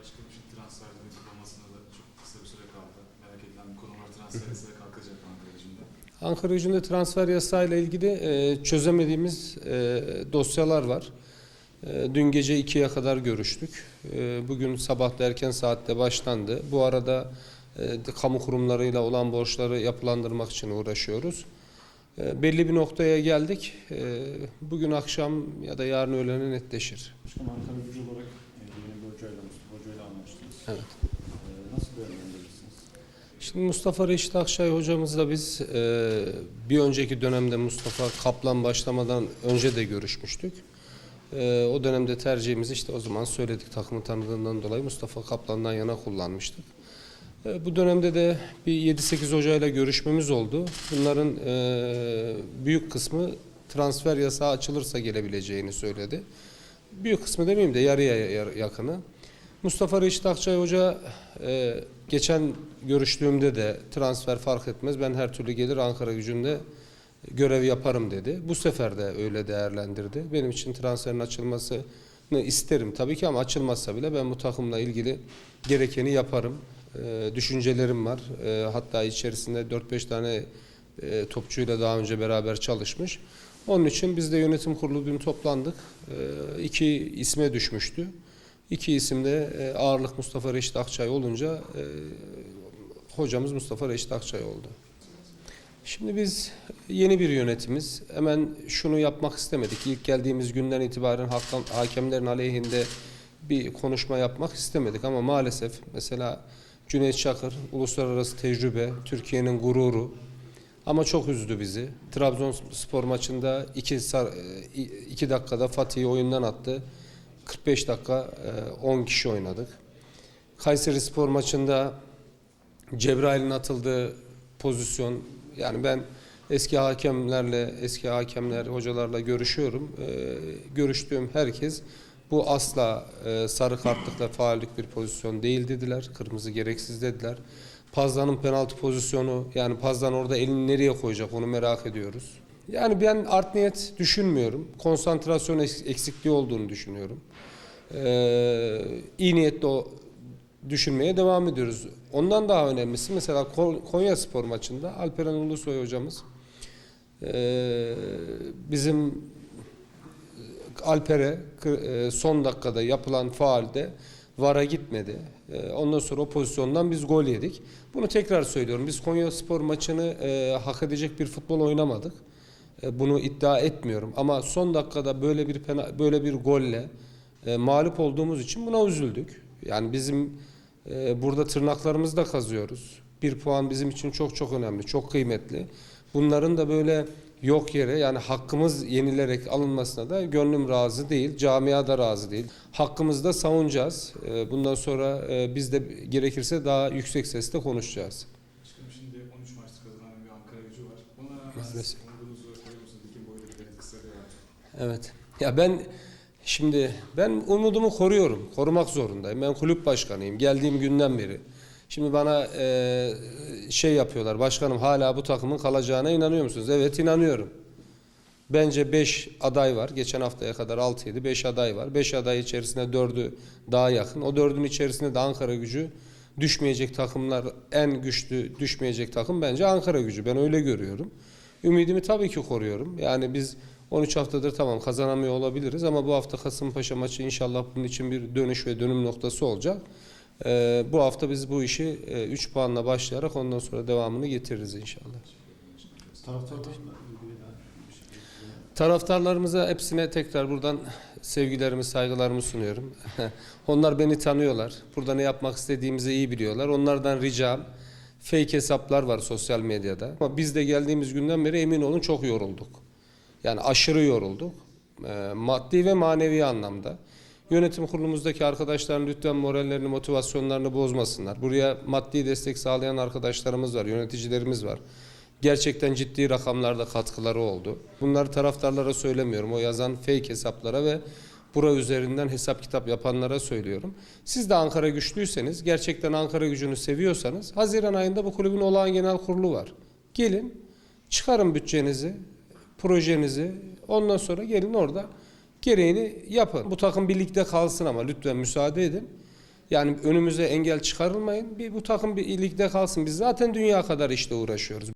Başkanım şimdi transferlerin kapanmasına da çok kısa bir süre kaldı. Merak edilen bir konu var. Transfer yasağı kalkacak Ankara gücünde. Ankara gücünde transfer yasayla ilgili e, çözemediğimiz e, dosyalar var. E, dün gece 2'ye kadar görüştük. E, bugün sabah da erken saatte başlandı. Bu arada e, kamu kurumlarıyla olan borçları yapılandırmak için uğraşıyoruz. E, belli bir noktaya geldik. E, bugün akşam ya da yarın öğlene netleşir. Başkanım Ankara gücü olarak e, yeni bir hocayla, Mustafa Hoca'yla anlaştınız. Evet. E, nasıl değerlendirirsiniz? Şimdi Mustafa Reşit Akşay hocamızla biz e, bir önceki dönemde Mustafa Kaplan başlamadan önce de görüşmüştük. E, o dönemde tercihimizi işte o zaman söyledik takımı tanıdığından dolayı Mustafa Kaplan'dan yana kullanmıştık. E, bu dönemde de bir 7-8 hocayla görüşmemiz oldu. Bunların e, büyük kısmı transfer yasağı açılırsa gelebileceğini söyledi. Büyük kısmı demeyeyim de yarıya yar- yakını. Mustafa Reşit Akçay Hoca e, geçen görüştüğümde de transfer fark etmez ben her türlü gelir Ankara gücünde görev yaparım dedi. Bu sefer de öyle değerlendirdi. Benim için transferin açılmasını isterim tabii ki ama açılmazsa bile ben bu takımla ilgili gerekeni yaparım. E, düşüncelerim var. E, hatta içerisinde 4-5 tane e, topçuyla daha önce beraber çalışmış. Onun için biz de yönetim kurulu dün toplandık. E, iki isme düşmüştü. İki isim de e, ağırlık Mustafa Reşit Akçay olunca e, hocamız Mustafa Reşit Akçay oldu. Şimdi biz yeni bir yönetimiz. Hemen şunu yapmak istemedik. İlk geldiğimiz günden itibaren hakam, hakemlerin aleyhinde bir konuşma yapmak istemedik ama maalesef mesela Cüneyt Çakır uluslararası tecrübe, Türkiye'nin gururu ama çok üzdü bizi. Trabzonspor maçında iki, e, iki dakikada Fatih'i oyundan attı. 45 dakika e, 10 kişi oynadık. Kayseri Spor maçında Cebrail'in atıldığı pozisyon yani ben eski hakemlerle eski hakemler hocalarla görüşüyorum. E, görüştüğüm herkes bu asla e, sarı kartlıkla faallik bir pozisyon değil dediler. Kırmızı gereksiz dediler. Pazdan'ın penaltı pozisyonu yani Pazdan orada elini nereye koyacak onu merak ediyoruz. Yani ben art niyet düşünmüyorum. Konsantrasyon eks- eksikliği olduğunu düşünüyorum. Ee, iyi niyetle o düşünmeye devam ediyoruz. Ondan daha önemlisi mesela Ko- Konya Spor maçında Alperen Ulusoy hocamız ee, bizim Alper'e e, son dakikada yapılan faalde VAR'a gitmedi. E, Ondan sonra o pozisyondan biz gol yedik. Bunu tekrar söylüyorum. Biz Konya Spor maçını e, hak edecek bir futbol oynamadık. E, Bunu iddia etmiyorum. Ama son dakikada böyle bir pena, böyle bir golle e, mağlup olduğumuz için buna üzüldük. Yani bizim e, burada tırnaklarımızda kazıyoruz. Bir puan bizim için çok çok önemli, çok kıymetli. Bunların da böyle yok yere yani hakkımız yenilerek alınmasına da gönlüm razı değil, camia da razı değil. Hakkımızı da savunacağız. E, Bundan sonra e, biz de gerekirse daha yüksek sesle konuşacağız. Başkanım şimdi 13 maçta kazanan bir Ankara gücü var. Buna Maalesef. Evet. Ya ben şimdi ben umudumu koruyorum. Korumak zorundayım. Ben kulüp başkanıyım. Geldiğim günden beri. Şimdi bana e, şey yapıyorlar. Başkanım hala bu takımın kalacağına inanıyor musunuz? Evet inanıyorum. Bence 5 aday var. Geçen haftaya kadar 6 7 5 aday var. 5 aday içerisinde 4'ü daha yakın. O 4'ün içerisinde de Ankara Gücü düşmeyecek takımlar en güçlü düşmeyecek takım bence Ankara Gücü. Ben öyle görüyorum. Ümidimi tabii ki koruyorum. Yani biz 13 haftadır tamam kazanamıyor olabiliriz ama bu hafta Kasımpaşa maçı inşallah bunun için bir dönüş ve dönüm noktası olacak. Ee, bu hafta biz bu işi 3 puanla başlayarak ondan sonra devamını getiririz inşallah. Taraftarlarımıza hepsine tekrar buradan sevgilerimi, saygılarımı sunuyorum. Onlar beni tanıyorlar. Burada ne yapmak istediğimizi iyi biliyorlar. Onlardan ricam fake hesaplar var sosyal medyada. Ama biz de geldiğimiz günden beri emin olun çok yorulduk. Yani aşırı yorulduk. Ee, maddi ve manevi anlamda. Yönetim kurulumuzdaki arkadaşların lütfen morallerini, motivasyonlarını bozmasınlar. Buraya maddi destek sağlayan arkadaşlarımız var, yöneticilerimiz var. Gerçekten ciddi rakamlarda katkıları oldu. Bunları taraftarlara söylemiyorum. O yazan fake hesaplara ve bura üzerinden hesap kitap yapanlara söylüyorum. Siz de Ankara güçlüyseniz, gerçekten Ankara gücünü seviyorsanız Haziran ayında bu kulübün olağan genel kurulu var. Gelin, çıkarın bütçenizi, projenizi. Ondan sonra gelin orada gereğini yapın. Bu takım birlikte kalsın ama lütfen müsaade edin. Yani önümüze engel çıkarılmayın. Bir bu takım bir ligde kalsın. Biz zaten dünya kadar işte uğraşıyoruz.